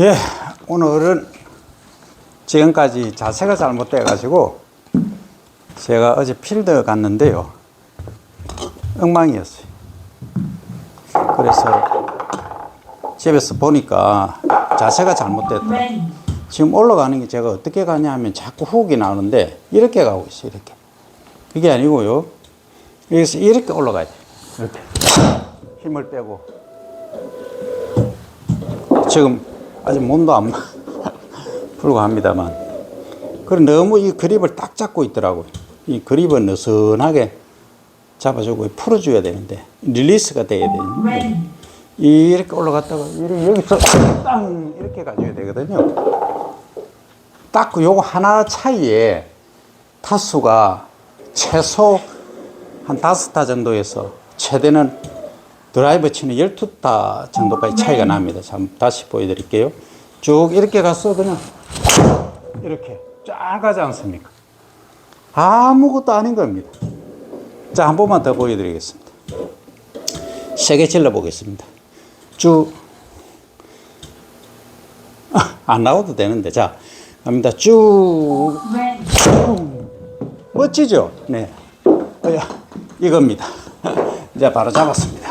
예, 오늘은 지금까지 자세가 잘못돼 가지고 제가 어제 필드 갔는데요. 엉망이었어요. 그래서 집에서 보니까 자세가 잘못됐다. Ready. 지금 올라가는 게 제가 어떻게 가냐 하면 자꾸 훅이 나오는데 이렇게 가고 있어요. 이렇게. 그게 아니고요. 여기서 이렇게 올라가야 돼요. 이렇게. 힘을 빼고. 지금 아직 몸도 안 풀고 합니다만. 그래 너무 이 그립을 딱 잡고 있더라고요. 이 그립을 느슨하게 잡아주고 풀어줘야 되는데 릴리스가 돼야 되는데. 이렇게 올라갔다가 여기서 땅 이렇게 가져야 되거든요. 딱그 요거 하나 차이에 타수가 최소 한 다섯 타 정도에서 최대는 드라이버 치는 12타 정도까지 차이가 납니다. 자, 다시 보여드릴게요. 쭉 이렇게 갔어 그냥 이렇게 쫙 가지 않습니까? 아무것도 아닌 겁니다. 자, 한 번만 더 보여드리겠습니다. 세게 질러 보겠습니다. 쭉. 아, 안 나와도 되는데. 자, 갑니다. 쭉. Ready. 멋지죠? 네. 어야, 이겁니다. 이제 바로 잡았습니다.